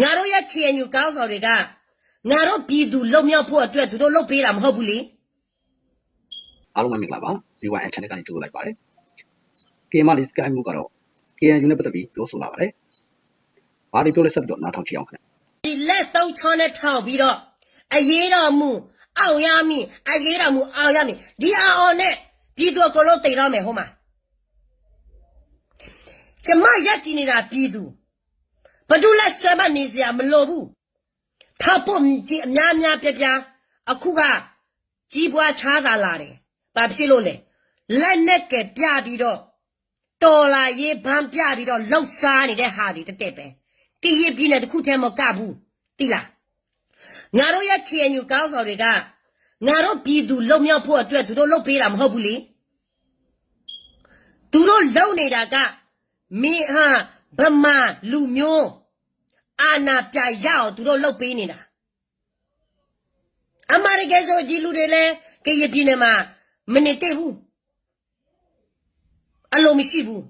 ငါတို့ရဲ့ KNU ကောင်းဆောင်တွေကငါတို့ပြည်သူလုံမြောက်ဖို့အတွက်သူတို့လုပ်ပေးတာမဟုတ်ဘူးလေအားလုံးပဲမင်္ဂလာပါ V1 channel ကနေကြိုဆိုလိုက်ပါတယ် KM လေးစကိုင်းမှုကတော့ KNU နဲ့ပတ်သက်ပြီးပြောဆိုလာပါတယ်ဘာတွေပြောလဲဆက်ပြီးတော့နားထောင်ကြည့်အောင်ခင်ဗျဒီလက်သုံးချောနဲ့ထောက်ပြီးတော့အရေးတော်မူအောင်ရမည်အရေးတော်မူအောင်ရမည်ဒီအောင်နဲ့ပြည်သူအကုန်လုံးတိတ်တော့မယ်ဟုတ်မှာကျမရက်တည်နေတာပြည်သူ ဘဒုလက်ဆွဲမနေစရာမလိုဘူးထောက်ဖို့ကြည့်အများများပြပြအခုကကြီးပွားချားသာလာတယ်ဘာဖြစ်လို့လဲလက်နဲ့ကပြပြီးတော့တော်လာရေးဘန်းပြပြီးတော့လှုပ်ရှားနေတဲ့ဟာတွေတက်တက်ပဲတည်ရပြည်နဲ့တခုတည်းမကဘူးတိလားငါတို့ရဲ့ KNU ကောင်းဆောင်တွေကငါတို့ပြည်သူလုံမြောက်ဖို့အတွက်သူတို့လုပ်ပေးတာမဟုတ်ဘူးလေသူတို့လုံနေတာကမင်းဟာ ဗမာလူမျိုးအာနာပြရအောင်သူတို့လုပ်ပေးနေတာအမေရိကန်ဆိုဒီလူတွေလည်းကရပြည်နယ်မှာမနေတည့်ဘူးအလိုမရှိဘူး